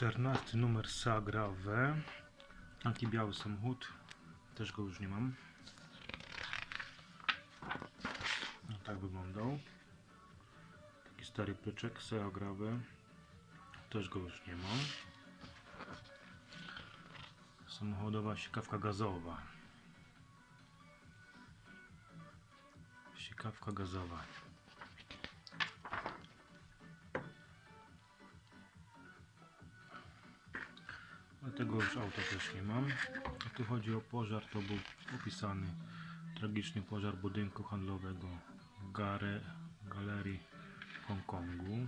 14 numer Sagrave. Taki biały samochód. Też go już nie mam. No, tak wyglądał. Taki stary pryczek Sagrave. Też go już nie mam. Samochodowa sikawka gazowa. Sikawka gazowa. Tego już auta też nie mam. A tu chodzi o pożar, to był opisany tragiczny pożar budynku handlowego Gare, galerii w Hongkongu.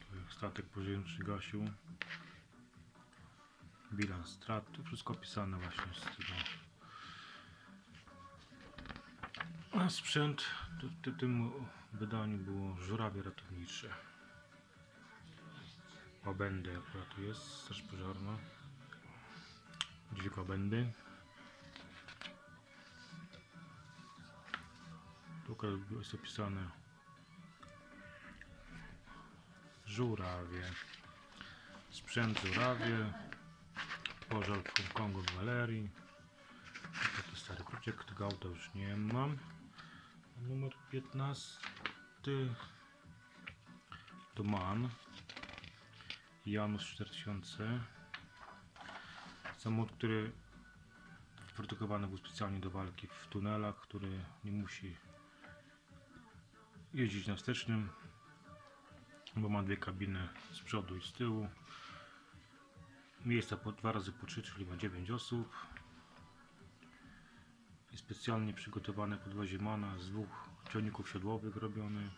Tu statek pożarczy gasił. Bilans strat, to wszystko opisane właśnie z tego. A sprzęt w ty- tym wydaniu było żurawie ratownicze. Łabędy akurat tu jest, straż pożarna. Dźwig łabędy. Tu akurat jest opisane żurawie. Sprzęt żurawie. Pożar w Hongkongu w galerii. Taki stary kruczek, tego auta już nie mam. Numer 15 to MAN. Janus 4000 samochód, który wyprodukowany był specjalnie do walki w tunelach, który nie musi jeździć na wstecznym bo ma dwie kabiny z przodu i z tyłu. Miejsca po dwa razy po trzy, czyli ma 9 osób i specjalnie przygotowane podwozie Mana z dwóch ciągników siodłowych robiony.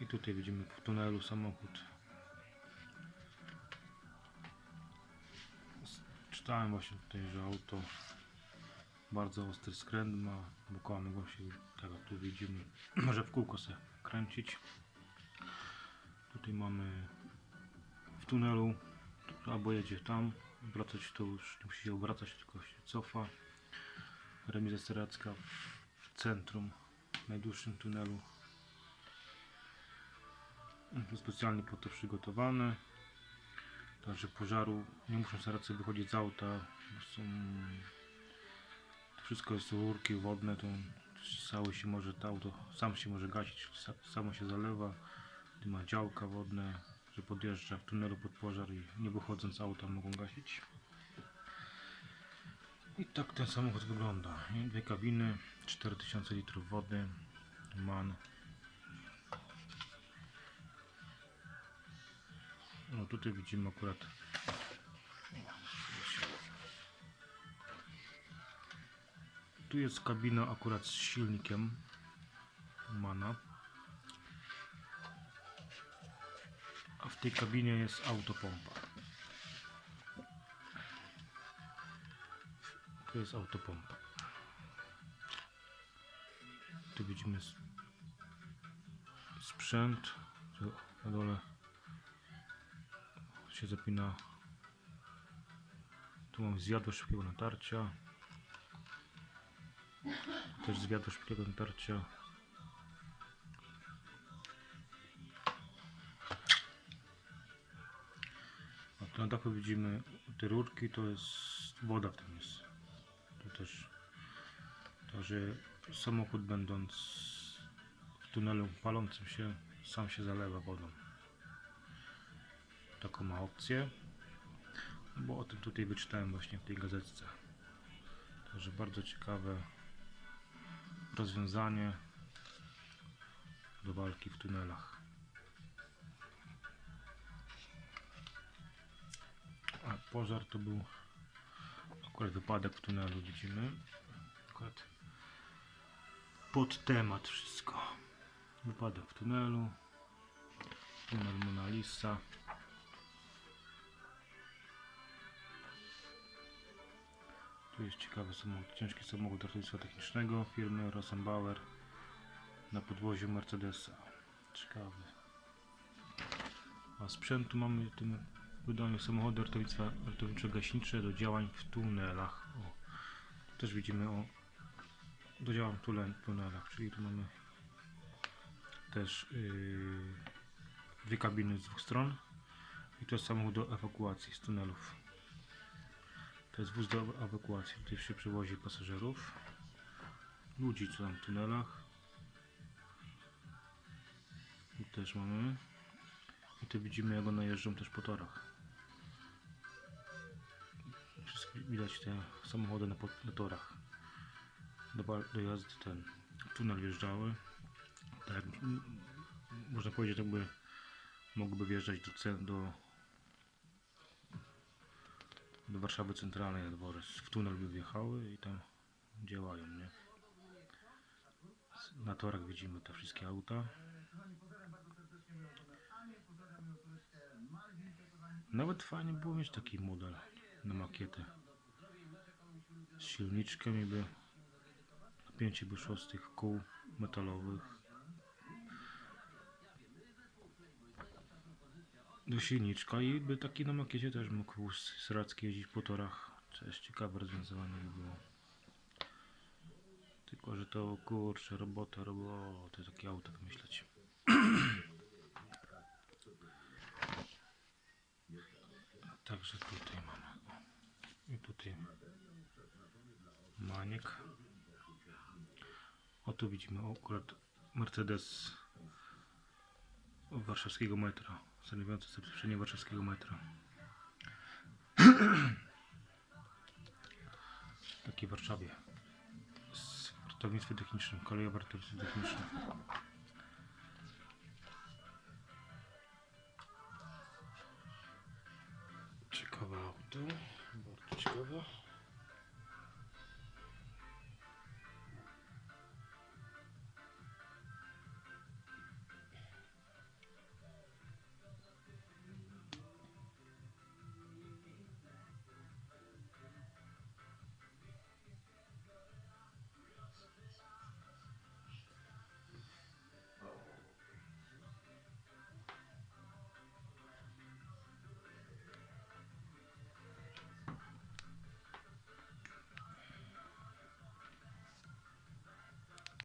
I tutaj widzimy w tunelu samochód. Czytałem właśnie tutaj, że auto bardzo ostry skręt ma, bo koła mogą się, tak jak tu widzimy, może w kółko sobie kręcić. Tutaj mamy w tunelu albo jedzie tam, wracać to już nie musi się obracać, tylko się cofa. Remiza steracka w centrum, w najdłuższym tunelu. To specjalnie po to przygotowane. Także pożaru nie muszą staracy wychodzić z auta. Są, to wszystko jest rurki wodne, to cały się może to auto sam się może gasić, sa- samo się zalewa. Tu ma działka wodne, że podjeżdża w tunelu pod pożar i nie wychodząc z auta mogą gasić. I tak ten samochód wygląda. Dwie kabiny, 4000 litrów wody, MAN. No tutaj widzimy akurat tu jest kabina akurat z silnikiem MANA. A w tej kabinie jest autopompa. Tu jest autopompa. Tu widzimy sprzęt. Tu na dole się zapina. Tu mam zjadło szybkiego natarcia. Też zwiadło szybkiego natarcia. Na dachu widzimy te rurki, to jest woda w tym jest. Tu też. Także samochód będąc w tunelu palącym się, sam się zalewa wodą. Taką ma opcję. Bo o tym tutaj wyczytałem właśnie w tej gazetce. Także bardzo ciekawe rozwiązanie do walki w tunelach. Pożar to był akurat wypadek w tunelu, widzimy. Akurat pod temat wszystko. Wypadek w tunelu. Tunel Mona Lisa. Tu jest ciekawy samochód, ciężki samochód ratownictwa technicznego firmy Rosenbauer na podwoziu Mercedesa. Ciekawy. A sprzętu mamy tym wydaniu samochody ratowniczo-gaśnicze do działań w tunelach. O, tu też widzimy o dodziałam tule- tunelach, czyli tu mamy też yy, dwie kabiny z dwóch stron i to jest samochód do ewakuacji z tunelów. To jest wóz do ewakuacji, tutaj się przywozi pasażerów, ludzi co tam w tunelach. Tu też mamy. I tu widzimy jak one jeżdżą też po torach. Widać te samochody na, na torach. Do, do jazdy ten tunel wjeżdżały. Tak, można powiedzieć, jakby mogłyby wjeżdżać do, do, do Warszawy Centralnej na dworzec. W tunel by wjechały i tam działają, nie? Na torach widzimy te wszystkie auta. Nawet fajnie było mieć taki model na makietę. Z silniczkiem i by napięcie by szło z tych kół metalowych. Do silniczka i by taki na makiecie też mógł wóz sracki jeździć po torach. To jest ciekawe rozwiązanie by było. Tylko, że to kurczę, robota, robota, takie auto wymyśleć. Także tutaj mamy. I tutaj maniek. O tu widzimy akurat Mercedes warszawskiego metra. Stanowiący zabezpieczenie warszawskiego metra. Taki w Warszawie. Z wartownictwem technicznym, kolejowe wartownictwo techniczne. Ciekawe auto, bardzo ciekawe.